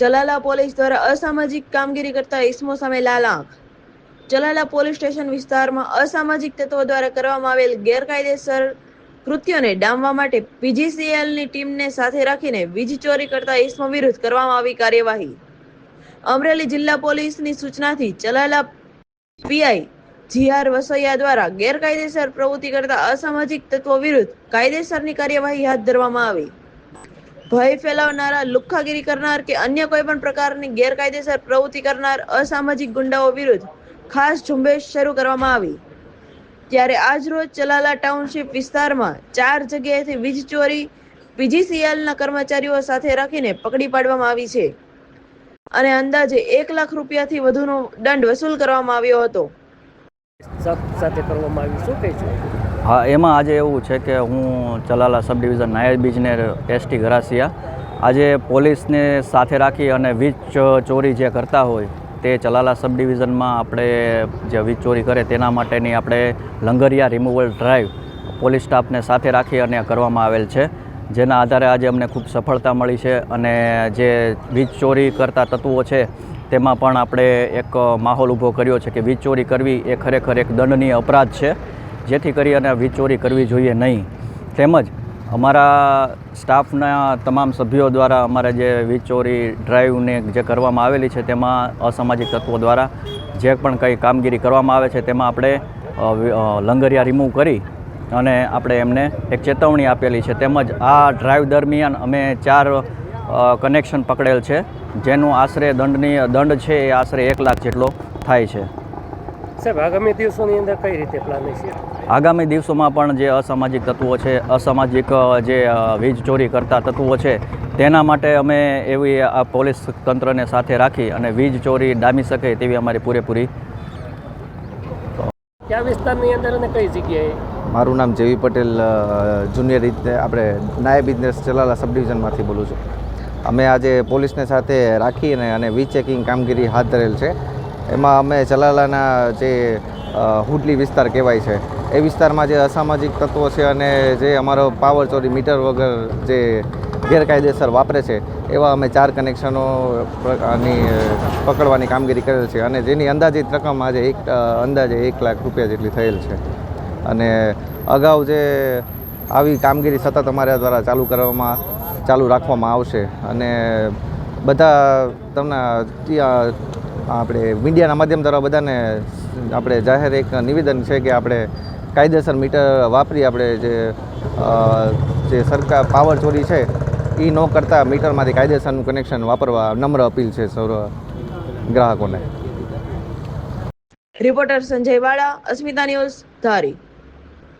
Chalala police દ્વારા અસામાજિક કામગીરી કરતા ઇસમો સામે લાલ આંખ. ચલાલા પોલીસ સ્ટેશન વિસ્તારમાં અસામાજિક તત્વો દ્વારા કરવામાં આવેલ ગેરકાયદેસર કૃત્યોને ડામવા માટે પીજીસીએલની ટીમને સાથે રાખીને વીજ ચોરી કરતા ઇસમો વિરુદ્ધ કરવામાં આવી કાર્યવાહી. અમરેલી જિલ્લા પોલીસની સૂચનાથી ચલાલા પીઆઈ જીઆર વસૈયા દ્વારા ગેરકાયદેસર પ્રવૃત્તિ કરતા અસામાજિક તત્વો વિરુદ્ધ કાયદેસરની કાર્યવાહી હાથ ધરવામાં આવી. ભય ફેલાવનારા, લુખ્ખાગીરી કરનાર કે અન્ય કોઈ પણ પ્રકારની ગેરકાયદેસર પ્રવૃત્તિ કરનાર અસામાજિક ગુંડાઓ વિરુદ્ધ ખાસ ઝુંબેશ શરૂ કરવામાં આવી. ત્યારે આજરોજ ચલાલા ટાઉનશીપ વિસ્તારમાં ચાર જગ્યાએથી વીજ ચોરી પીજીસીએલના કર્મચારીઓ સાથે રાખીને પકડી પાડવામાં આવી છે. અને અંદાજે એક લાખ રૂપિયાથી વધુનો દંડ વસૂલ કરવામાં આવ્યો હતો. સાથે કરવામાં આવ્યું. શું કહીશું હા, એમાં આજે એવું છે કે હું ચલાલા સબ ડિવિઝન નાયબ ઇજનેર એસટી ઘરાસિયા. આજે પોલીસને સાથે રાખી અને વીજ ચોરી જે કરતા હોય તે ચલાલા સબ ડિવિઝનમાં આપણે જે વીજ ચોરી કરે તેના માટેની આપણે લંગરિયા રિમૂવલ ડ્રાઈવ પોલીસ સ્ટાફને સાથે રાખી અને કરવામાં આવેલ છે. જેના આધારે આજે અમને ખૂબ સફળતા મળી છે અને જે વીજ ચોરી કરતા તત્વો છે તેમાં પણ આપણે એક માહોલ ઊભો કર્યો છે કે વીજ ચોરી કરવી એ ખરેખર એક દંડનીય અપરાધ છે. જેથી કરી અને વીજ ચોરી કરવી જોઈએ નહીં. તેમજ અમારા સ્ટાફના તમામ સભ્યો દ્વારા અમારે જે વીજ ચોરી ડ્રાઈવને જે કરવામાં આવેલી છે તેમાં અસામાજિક તત્વો દ્વારા જે પણ કંઈ કામગીરી કરવામાં આવે છે તેમાં આપણે લંગરિયા રિમૂવ કરી અને આપણે એમને એક ચેતવણી આપેલી છે. તેમજ આ ડ્રાઈવ દરમિયાન અમે ચાર કનેક્શન પકડેલ છે. જેનું આશરે દંડની દંડ છે એ આશરે એક લાખ જેટલો થાય છે. સાહેબ આગામી દિવસોની અંદર કઈ રીતે પ્લાન છે? આગામી દિવસોમાં પણ જે અસામાજિક તત્વો છે અસામાજિક જે વીજ ચોરી કરતા તત્વો છે તેના માટે અમે એવી આ પોલીસ તંત્રને સાથે રાખી અને વીજ ચોરી ડામી શકે તેવી અમારી પૂરેપૂરી કયા વિસ્તારની અંદર અને કઈ જગ્યાએ? મારું નામ જેવી પટેલ જુનિયર રીતે આપણે નાયબ બિઝનેસ ચલાલા સબ ડિવિઝનમાંથી બોલું છું. અમે આજે પોલીસને સાથે રાખીને અને વી ચેકિંગ કામગીરી હાથ ધરેલ છે. એમાં અમે ચલાલાના જે હુડલી વિસ્તાર કહેવાય છે, એ વિસ્તારમાં જે અસામાજિક તત્વો છે અને જે અમારો પાવર ચોરી મીટર વગર જે ગેરકાયદેસર વાપરે છે, એવા અમે ચાર કનેક્શનો ની પકડવાની કામગીરી કરેલ છે અને જેની અંદાજિત રકમ આજે એક અંદાજે એક લાખ રૂપિયા જેટલી થયેલ છે. અને અગાઉ જે આવી કામગીરી સતત અમારા દ્વારા ચાલુ કરવામાં ચાલુ રાખવામાં આવશે. અને બધા તમને આપણે મીડિયાના માધ્યમ દ્વારા બધાને આપણે જાહેર એક નિવેદન છે કે આપણે કાયદેસર મીટર વાપરી આપણે જે જે સરકાર પાવર ચોરી છે એ ન કરતાં મીટરમાંથી કાયદેસરનું કનેક્શન વાપરવા નમ્ર અપીલ છે સૌ ગ્રાહકોને. રિપોર્ટર સંજય વાળા, અસ્મિતા ન્યૂઝ ધારી.